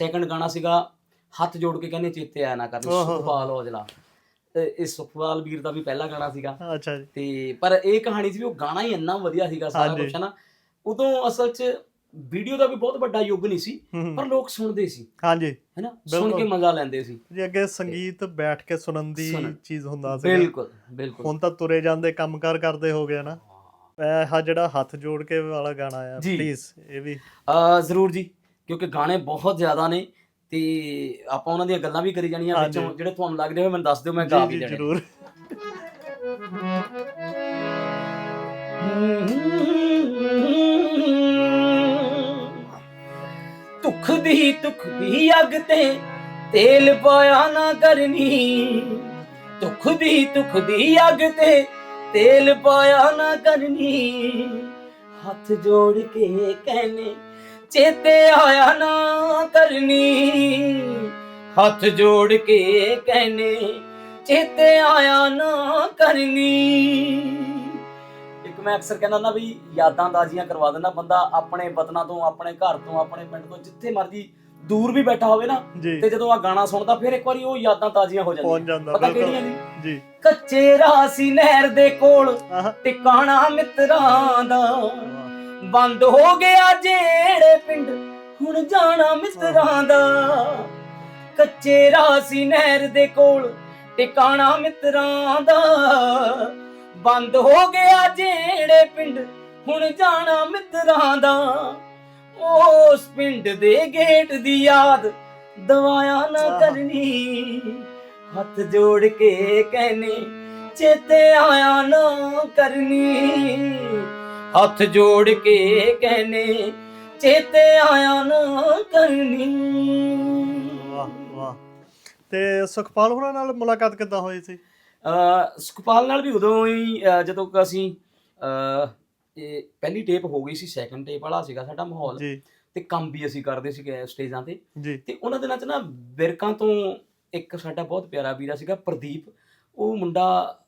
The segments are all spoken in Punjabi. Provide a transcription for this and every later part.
ਸੈਕੰਡ ਗਾਣਾ ਸੀਗਾ ਹੱਥ ਜੋੜ ਕੇ ਕਹਿੰਦੇ ਚੇਤੇ ਆਇਆ ਨਾ ਕਰਨ। ਸੁਖਪਾਲ ਔਜਲਾ। ਤੇ ਇਹ ਸੁਖਪਾਲ ਵੀਰ ਦਾ ਵੀ ਪਹਿਲਾ ਗਾਣਾ ਸੀਗਾ। ਅੱਛਾ ਜੀ। ਤੇ ਪਰ ਇਹ ਕਹਾਣੀ ਸੀ ਵੀ ਉਹ ਗਾਣਾ ਹੀ ਇੰਨਾ ਵਧੀਆ ਸੀਗਾ ਸਾਰਾ। ਕੁਝ ਨਾ ਉਦੋਂ ਅਸਲ 'ਚ ਵੀਡੀਓ ਦਾ ਵੀ ਬਹੁਤ ਵੱਡਾ ਯੁੱਗ ਨਹੀਂ ਸੀ ਪਰ ਲੋਕ ਸੁਣਦੇ ਸੀ। ਹਾਂਜੀ। ਹੈਨਾ ਸੁਣ। ਕੇ ਮਜ਼ਾ ਲੈਂਦੇ ਸੀ। ਜੀ ਅੱਗੇ ਸੰਗੀਤ ਬੈਠ ਕੇ ਸੁਣਨ ਦੀ। ਚੀਜ਼ ਹੁੰਦਾ ਸੀ ਬਿਲਕੁਲ ਬਿਲਕੁਲ। ਹੁਣ ਤਾਂ ਤੁਰੇ ਜਾਂਦੇ ਕੰਮਕਾਰ ਕਰਦੇ ਹੋ ਗਏ ਨਾ ਇਹ ਜਿਹੜਾ ਹੱਥ ਜੋੜ ਕੇ ਵਾਲਾ ਗਾਣਾ ਆ। ਪਲੀਜ਼ ਇਹ ਵੀ। ਆ ਜ਼ਰੂਰ ਜੀ। ਕਿਉਂਕਿ ਗਾਣੇ ਬਹੁਤ ਜ਼ਿਆਦਾ ਨੇ ਤੇ ਆਪਾਂ ਉਹਨਾਂ ਦੀਆਂ ਗੱਲਾਂ ਵੀ ਕਰੀ ਜਾਣੀਆਂ। ਵਿੱਚੋਂ ਜਿਹੜੇ ਤੁਹਾਨੂੰ ਲੱਗਦੇ ਹੋਏ ਮੈਨੂੰ ਦੱਸ ਦਿਓ ਮੈਂ ਗਾ ਵੀ ਜੀ ਦੇਣੇ। ਜ਼ਰੂਰ। ਤੁਖ ਦੀ ਤੁਖ ਦੀ ਅੱਗ ਤੇ ਤੇਲ ਪਾਇਆ ਨਾ ਕਰਨੀ। ਤੁਖ ਦੀ ਤੁਖ ਦੀ ਅੱਗ ਤੇ ਤੇਲ ਪਾਇਆ ਨਾ ਕਰਨੀ। ਹੱਥ ਜੋੜ ਕੇ ਕਹਿਨੇ ਚੇਤੇ ਆਇਆ ਨਾ ਕਰਨੀ। ਹੱਥ ਜੋੜ ਕੇ ਕਹਿਨੇ ਚੇਤੇ ਆਇਆ ਨਾ ਕਰਨੀ। ਇੱਕ ਮੈਂ ਅਕਸਰ ਕਹਿੰਦਾ ਨਾ ਵੀ ਯਾਦਾਂ ਤਾਜ਼ੀਆਂ ਕਰਵਾ ਦਿੰਦਾ ਬੰਦਾ ਆਪਣੇ ਵਤਨਾਂ ਤੋਂ ਆਪਣੇ ਘਰ ਤੋਂ ਆਪਣੇ ਪਿੰਡ ਤੋਂ ਜਿੱਥੇ ਮਰਜ਼ੀ ਦੂਰ ਵੀ ਬੈਠਾ ਹੋਵੇ ਨਾ ਤੇ ਜਦੋਂ ਆ ਗਾਣਾ ਸੁਣਦਾ ਫਿਰ ਇੱਕ ਵਾਰੀ ਉਹ ਯਾਦਾਂ ਤਾਜ਼ੀਆਂ ਹੋ ਜਾਂਦੀਆਂ। ਜਾਂਦਾ ਪਤਾ। ਕਿਹੜੀਆਂ ਨੇ? ਜੀ। ਕੱਚੇ ਰਾਸੀ ਨਹਿਰ ਦੇ ਕੋਲ ਟਿਕਾਣਾ ਮਿੱਤਰਾਂ ਦਾ। ਬੰਦ ਹੋ ਗਿਆ ਜਿਹੜੇ ਪਿੰਡ। ਹੁਣ ਜਾਣਾ ਮਿੱਤਰਾਂ ਦਾ। ਕੱਚੇ ਰਾਸੀ ਨਹਿਰ ਦੇ ਕੋਲ ਟਿਕਾਣਾ ਮਿੱਤਰਾਂ ਦਾ। ਬੰਦ ਹੋ ਗਿਆ ਜਿਹੜੇ ਪਿੰਡ ਹੁਣ ਜਾਣਾ ਮਿੱਤਰਾਂ ਦਾ। ਉਸ ਪਿੰਡ ਦੇ ਗੇਟ ਦੀ ਯਾਦ ਦਵਾਇਆ ਨਾ। ਕਰਨੀ। ਹੱਥ ਜੋੜ ਕੇ ਕਹਿਨੇ ਚੇਤੇ ਆਇਆ ਨਾ ਕਰਨੀ। ਹੱਥ ਜੋੜ ਕੇ ਕਹਿਨੇ ਚੇਤੇ ਆਇਆ ਨਾ ਕਰਨੀ। ਵਾਹ ਵਾਹ। ਤੇ ਸੁਖਪਾਲ ਹੋਰਾਂ ਨਾਲ ਮੁਲਾਕਾਤ ਕਿੱਦਾਂ ਹੋਈ ਸੀ? ਅ ਸੁਖਪਾਲ ਨਾਲ ਵੀ ਉਦੋਂ ਹੀ ਜਦੋਂ ਕਿ ਅਸੀਂ ਅ, ਇਹ ਪਹਿਲੀ ਟੇਪ ਹੋ ਗਈ ਸੀ ਸੈਕੰਡ ਟੇਪ ਵਾਲਾ ਸੀਗਾ ਸਾਡਾ ਮਾਹੌਲ। ਜੀ। ਤੇ ਕੰਮ ਵੀ ਅਸੀਂ ਕਰਦੇ ਸੀਗੇ ਸਟੇਜਾਂ ਤੇ। ਜੀ। ਤੇ ਉਹਨਾਂ ਦਿਨਾਂ 'ਚ ਨਾ ਬਿਰਕਾਂ ਤੋਂ ਇੱਕ ਸਾਡਾ ਬਹੁਤ ਪਿਆਰਾ ਵੀਰਾ ਸੀਗਾ ਪ੍ਰਦੀਪ। ਉਹ ਮੁੰਡਾ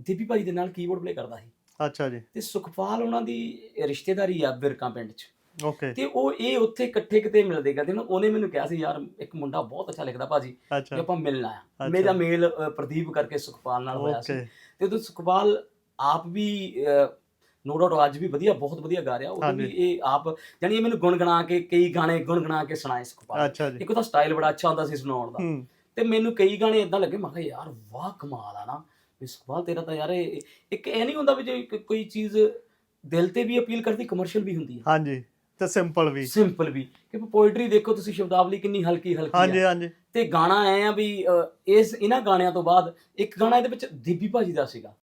ਦੀਪੀ ਭਾਈ ਦੇ ਨਾਲ ਕੀਬੋਰਡ ਪਲੇ ਕਰਦਾ ਸੀ। ਅੱਛਾ ਜੀ। ਤੇ ਸੁਖਪਾਲ ਉਹਨਾਂ ਦੀ ਰਿਸ਼ਤੇਦਾਰੀ ਆ ਬਿਰਕਾਂ ਪਿੰਡ 'ਚ। ਓਕੇ। ਤੇ ਉਹ ਇਹ ਉੱਥੇ ਇਕੱਠੇ ਕਿਤੇ ਮਿਲਦੇ ਕਰਦੇ ਨਾ। ਉਹਨੇ ਮੈਨੂੰ ਕਿਹਾ ਸੀ ਯਾਰ ਇੱਕ ਮੁੰਡਾ ਬਹੁਤ ਅੱਛਾ ਲਿਖਦਾ ਭਾਜੀ ਕਿ ਆਪਾਂ ਮਿਲਣਾ ਆ। ਮੇਰਾ ਮੇਲ ਅ, ਪ੍ਰਦੀਪ ਕਰਕੇ ਸੁਖਪਾਲ ਨਾਲ ਹੋਇਆ ਸੀ। ਓਕੇ। ਤੇ ਉਦੋਂ ਸੁਖਪਾਲ ਆਪ ਵੀ ਨੋ ਡਾਊਟ ਅੱਜ ਵੀ ਵਧੀਆ ਬਹੁਤ ਵਧੀਆ ਗਾ ਰਿਹਾ। ਉਹ ਵੀ ਹਾਂਜੀ। ਇਹ ਆਪ ਜਾਨੀ ਇਹ ਮੈਨੂੰ ਗੁਣਗੁਣਾ ਕੇ ਕਈ ਗਾਣੇ ਗੁਣਗੁਣਾ ਕੇ ਸੁਣਾਏ ਸੁਖਪਾਲ। ਅੱਛਾ ਜੀ। ਇੱਕ ਉਹਦਾ ਸਟਾਈਲ ਬੜਾ ਅੱਛਾ ਹੁੰਦਾ ਸੀ ਸੁਣਾਉਣ ਦਾ। ਹੂੰ। ਤੇ ਮੈਨੂੰ ਕਈ ਗਾਣੇ ਇਦਾਂ ਲੱਗੇ ਮੈਂ ਕਿਹਾ ਯਾਰ ਵਾਹ ਕਮਾਲ ਆ ਨਾ। ਵੀ ਸੁਖਪਾਲ ਤੇਰਾ ਤਾਂ ਯਾਰ ਇਹ- ਇੱਕ ਇਹ ਨਹੀਂ ਹੁੰਦਾ ਵੀ ਜੇ ਇੱਕ ਕੋਈ ਚੀਜ਼ ਦਿਲ ਤੇ ਵੀ ਅਪੀਲ ਕਰਦੀ ਕਮਰਸ਼ੀਅਲ ਵੀ ਹੁੰਦੀ ਹੈ। ਹਾਂਜੀ ਤੇ ਸਿੰਪਲ ਵੀ। ਸਿੰਪਲ ਵੀ। ਕਿ ਪੋਇਟਰੀ ਦੇਖੋ ਤੁਸੀਂ ਸ਼ਬਦਾਵਲੀ ਕਿੰਨੀ ਹਲਕੀ ਹਲਕੀ ਹਾਂਜੀ ਹੈ। ਹਾਂਜੀ ਤੇ ਗਾਣਾ ਐ ਆ ਵੀ ਅ, ਇਸ ਇਹਨਾਂ ਗਾਣਿਆਂ ਤੋਂ ਬਾਅਦ ਇੱਕ ਗਾਣਾ ਇਹਦੇ ਵਿੱਚ ਦੀਪੀ ਭਾਜੀ ਦਾ ਸੀਗਾ।